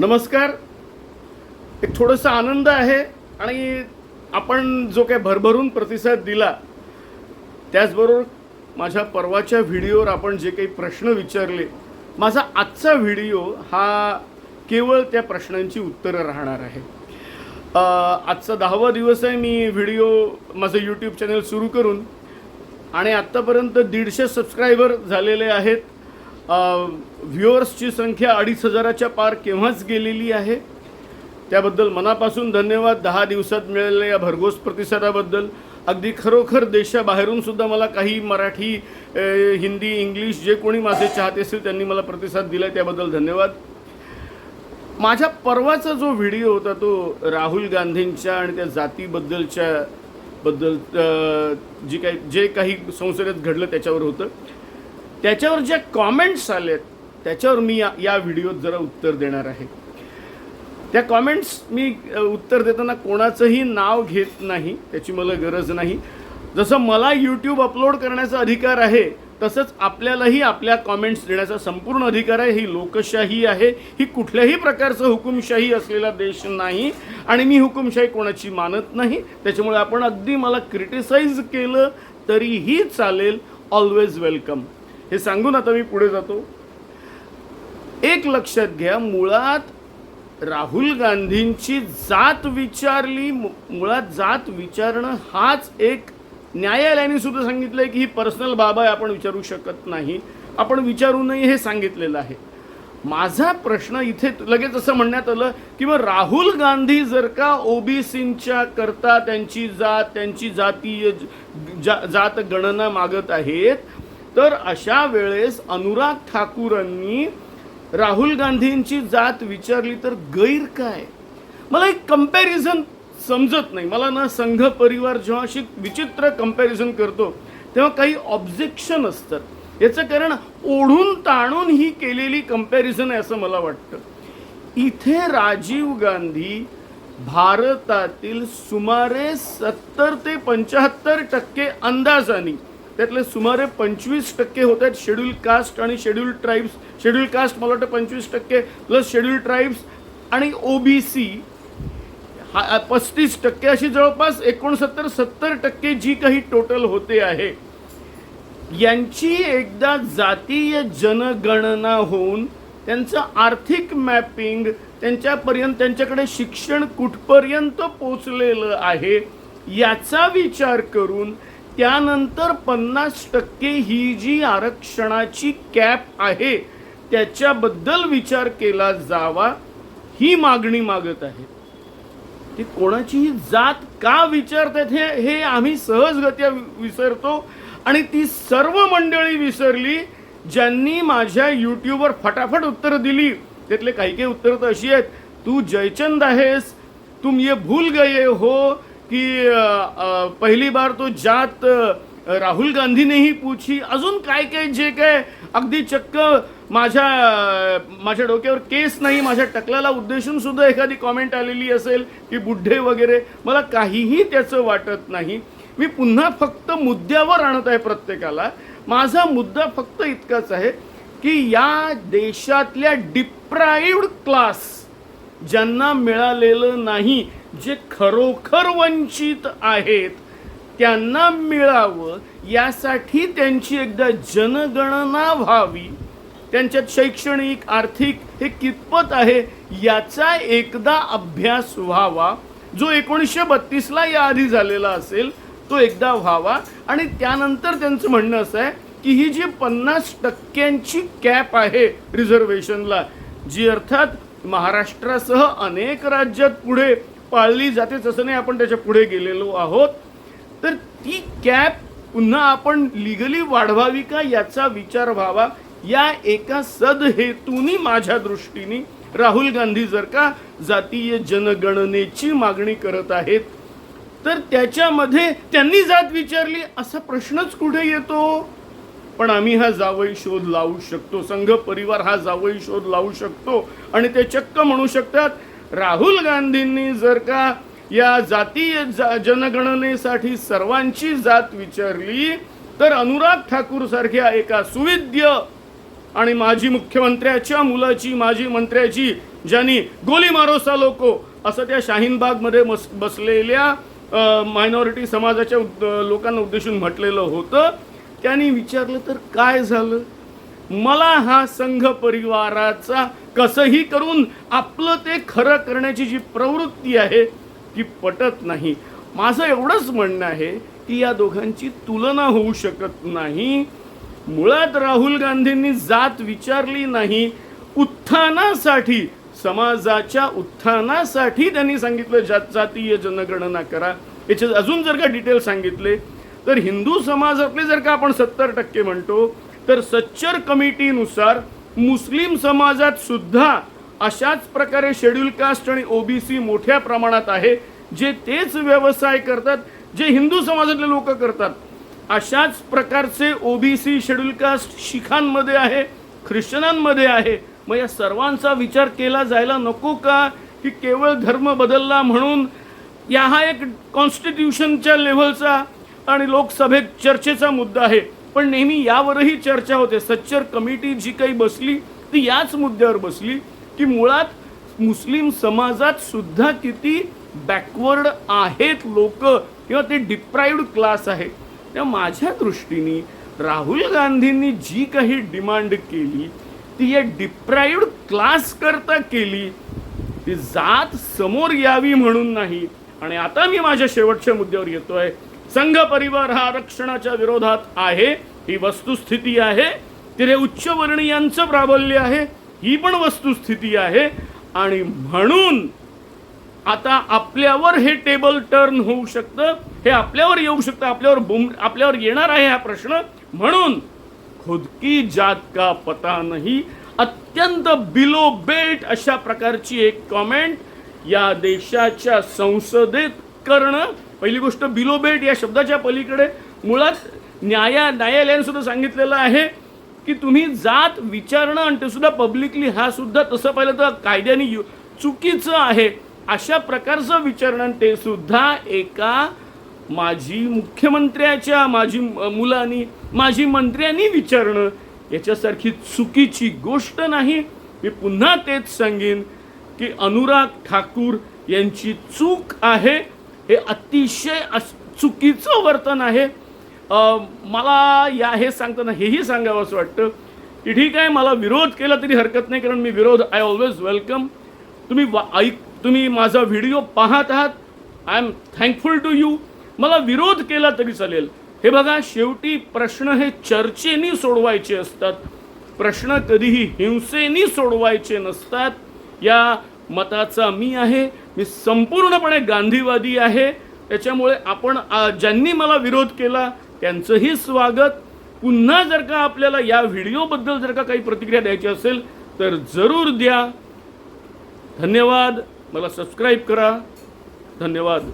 नमस्कार. एक थोडंसं आनंद आहे आणि आपण जो काय भरभरून प्रतिसाद दिला त्याचबरोबर माझ्या परवाच्या व्हिडिओवर आपण जे काही प्रश्न विचारले माझा आजचा व्हिडिओ हा केवळ त्या प्रश्नांची उत्तरं राहणार आहे. आजचा दहावा दिवस आहे मी व्हिडिओ माझं यूट्यूब चॅनल सुरू करून आणि आत्तापर्यंत दीडशे सबस्क्रायबर झालेले आहेत. व्ह्युअर्सची संख्या अडीच हजाराच्या पार केव्हाच गेलेली आहे? त्याबद्दल मनापासून धन्यवाद. दहा दिवसात मिळालेल्या या भरघोस प्रतिसादाबद्दल. अगदी खरोखर देशाबाहेरून सुद्धा मला काही मराठी हिंदी इंग्लिश जे कोणी माझे चाहते असतील त्यांनी मला प्रतिसाद दिला त्याबद्दल धन्यवाद. माझ्या परवाचा जो व्हिडिओ होता तो राहुल गांधींच्या आणि त्या जातीबद्दलच्या बद्दल जी काही जे काही संसदेत घडलं त्याच्यावर होतं. त्याच्यावर ज्या कॉमेंट्स आलेत त्याच्यावर मी या या व्हिडिओत जरा उत्तर देणार आहे. त्या कॉमेंट्स मी उत्तर देताना कोणाचंही नाव घेत नाही त्याची मला गरज नाही. जसं मला यूट्यूब अपलोड करण्याचा अधिकार आहे तसंच आपल्यालाही आपल्या कॉमेंट्स देण्याचा संपूर्ण अधिकार आहे. ही लोकशाही आहे. ही कुठल्याही प्रकारचं हुकुमशाही असलेला देश नाही. आणि मी हुकुमशाही कोणाची मानत नाही. त्याच्यामुळे आपण अगदी मला क्रिटिसाइज केलं तरीही चालेल. ऑलवेज वेलकम हे सांगून आता मी पुढे जातो. एक लक्षात घ्या मुळात राहुल गांधींची जात विचारली मु- मुळात जात विचारणं हाच एक न्यायालयाने सुद्धा सांगितलंय की ही पर्सनल बाब आहे आपण विचारू शकत नाही. आपण विचारू नये हे सांगितलेलं आहे. माझा प्रश्न इथे लगेच असं म्हणण्यात आलं की मग राहुल गांधी जर का ओबीसींच्या करता त्यांची जात त्यांची जातीय जा- जात गणना मागत आहेत तर अशा वेळेस अनुराग ठाकूरांनी राहुल गांधींची जात विचारली तर गैर काय? मला एक कंपॅरिझन समजत नाही. मला ना संघ परिवार जेव्हा अशी विचित्र कंपॅरिझन करतो तेव्हा काही ऑब्जेक्शन असतात. याचं कारण ओढून ताणून ही केलेली कंपॅरिझन आहे असं मला वाटतं. इथे राजीव गांधी भारतातील सुमारे सत्तर ते पंच्याहत्तर टक्के अंदाजाने त्यातले सुमारे पंचवीस टक्के होत आहेत शेड्यूल कास्ट आणि शेड्यूल ट्राईब्स शेड्यूल कास्ट मला वाटतं पंचवीस टक्के प्लस शेड्यूल ट्राईब्स आणि ओ बी हा पस्तीस टक्के अशी जवळपास एकोणसत्तर सत्तर टक्के जी काही टोटल होते आहे. यांची एकदा जातीय जनगणना होऊन त्यांचं आर्थिक मॅपिंग त्यांच्यापर्यंत त्यांच्याकडे शिक्षण कुठपर्यंत पोचलेलं आहे याचा विचार करून त्यानंतर पन्नास टक्के ही जी आरक्षणाची कॅप आहे त्याच्याबद्दल विचार केला जावा ही मागणी मागत आहे. ती कोणाचीही जात का विचारतात हे हे आम्ही सहजगत्या विसरतो. आणि ती सर्व मंडळी विसरली ज्यांनी माझ्या यूट्यूबवर फटाफट उत्तर दिली. त्यातले काही काही उत्तरं तर अशी आहेत. तू जयचंद आहेस. तुम ये भूल गए हो. की पहिली बार तो जात राहुल गांधीनेही पूछी. अजून काय काय जे काय अगदी चक्क माझ्या माझ्या डोक्यावर केस नाही माझ्या टकल्याला उद्देशून सुद्धा एखादी कॉमेंट आलेली असेल की बुड्ढे वगैरे मला काहीही त्याचं वाटत नाही. मी पुन्हा फक्त मुद्द्यावर आणत आहे प्रत्येकाला. माझा मुद्दा फक्त इतकाच आहे की या देशातल्या डिप्राईव्ड क्लास ज्यांना मिळालेलं नाही जे खरोखर वंचित आहेत त्यांना मिळावं यासाठी त्यांची एकदा जनगणना व्हावी. त्यांच्यात शैक्षणिक आर्थिक हे कितपत आहे याचा एकदा अभ्यास व्हावा. जो एकोणीसशे बत्तीसला याआधी झालेला असेल तो एकदा व्हावा. आणि त्यानंतर त्यांचं म्हणणं असं आहे की ही जी पन्नास टक्क्यांची कॅप आहे रिझर्वेशनला जी अर्थात महाराष्ट्रासह अनेक राज्यात पुढे पाळली जाते तसं नाही आपण त्याच्या पुढे गेलेलो आहोत. तर ती कॅप पुन्हा आपण लिगली वाढवावी का याचा विचार व्हावा? या एका सदहेतूनी माझ्या दृष्टीने राहुल गांधी जर का जातीय जनगणनेची मागणी करत आहेत तर त्याच्यामध्ये त्यांनी जात विचारली असा प्रश्नच कुठे येतो? पण आम्ही हा जावई शोध लावू शकतो संघ परिवार हा जावई शोध लावू शकतो आणि ते चक्क म्हणू शकतात राहुल गांधींनी जर का या जातीय जा- जनगणनेसाठी सर्वांची जात विचारली तर अनुराग ठाकूर सारख्या एका सुविद्य आणि माजी मुख्यमंत्र्याच्या मुलाची माजी मंत्र्याची ज्यांनी गोली मारोसा लोको असं त्या शाहीनबागमध्ये बस बसलेल्या मायनॉरिटी समाजाच्या उद् लोकांना उद्देशून म्हटलेलं होतं. त्यांनी विचारलं तर काय झालं? मला हा संघ परिवाराचा कसंही करून आपलं ते खरं करण्याची जी प्रवृत्ती आहे ती पटत नाही. माझं एवढंच म्हणणं आहे की या दोघांची तुलना होऊ शकत नाही. मुळात राहुल गांधींनी जात विचारली नाही. उत्थानासाठी समाजाच्या उत्थानासाठी त्यांनी सांगितलं जात जातीय जनगणना करा. याचे अजून जर का डिटेल सांगितले तर हिंदू समाजातले जर का आपण सत्तर टक्के म्हणतो तर सच्चर कमिटीनुसार मुस्लिम समाजात सुद्धा अशाच प्रकारे शेड्यूल कास्ट आणि ओबीसी मोठ्या प्रमाणात आहे जे तेच व्यवसाय करतात जे हिंदू समाजातले लोक करतात. अशाच प्रकारचे ओबीसी शेड्यूल कास्ट शिखांमध्ये आहे ख्रिश्चनांमध्ये आहे. मग या सर्वांचा विचार केला जायला नको का की केवळ धर्म बदलला म्हणून या हा एक कॉन्स्टिट्यूशनच्या लेव्हलचा आणि लोकसभेत चर्चेचा मुद्दा आहे. पण नेहमी यावरही चर्चा होते. सच्चर कमिटी जी काही बसली ती याच मुद्द्यावर बसली की मुळात मुस्लिम समाजात सुद्धा किती बॅकवर्ड आहेत लोक किंवा ते डिप्राईव्ड क्लास आहे त्या माझ्या दृष्टीने राहुल गांधींनी जी काही डिमांड केली ती या डिप्राईव्ड क्लास करता केली ती जात समोर यावी म्हणून नाही. आणि आता मी माझ्या शेवटच्या मुद्द्यावर येतोय. संघ परिवार हा आरक्षणाच्या विरोधात आहे. ही वस्तुस्थिती आहे. तिथे उच्चवर्णीयांचं प्राबल्य आहे. ही पण वस्तुस्थिती आहे. आणि म्हणून आता आपल्यावर हे टेबल टर्न होऊ शकतं. हे आपल्यावर येऊ शकतं. आपल्यावर बुम आपल्यावर येणार आहे हा प्रश्न. म्हणून खुद की जात का पता नाही. अत्यंत बिलो बेल्ट अशा प्रकारची एक कॉमेंट या देशाच्या संसदेत करणं पहिली गोष्ट बिलो या शब्दाच्या पलीकडे मुळात न्याया न्यायालयाने सुद्धा सांगितलेलं आहे की तुम्ही जात विचारणं आणि ते सुद्धा पब्लिकली हा सुद्धा तसं पाहिलं तर कायद्याने यु- चुकीचं आहे. अशा प्रकारचं विचारणं ते सुद्धा एका माजी मुख्यमंत्र्याच्या माजी मुलांनी माजी मंत्र्यांनी विचारणं याच्यासारखी चुकीची गोष्ट नाही. मी पुन्हा तेच सांगेन की अनुराग ठाकूर यांची चूक आहे. हे अतिशय अस- चुकीचं वर्तन आहे. मला या हे सांगताना हेही सांगावं असं वाटतं की ठीक आहे मला विरोध केला तरी हरकत नाही कारण मी विरोध आय ऑलवेज वेलकम तुम्ही वा- ऐक तुम्ही माझा व्हिडिओ पाहत आहात. I am thankful to you मला विरोध केला तरी चालेल. हे बघा शेवटी प्रश्न हे चर्चेनी सोडवायचे असतात. प्रश्न कधीही हिंसेनी सोडवायचे नसतात. या मताचा मी आहे. मी संपूर्णपणे गांधीवादी आहे. त्याच्यामुळे आपण ज्यांनी मला विरोध केला त्यांचंही स्वागत. पुन्हा जर का आपल्याला या व्हिडिओबद्दल जर का काही प्रतिक्रिया द्यायची असेल तर जरूर द्या. धन्यवाद. मला सबस्क्राईब करा. धन्यवाद.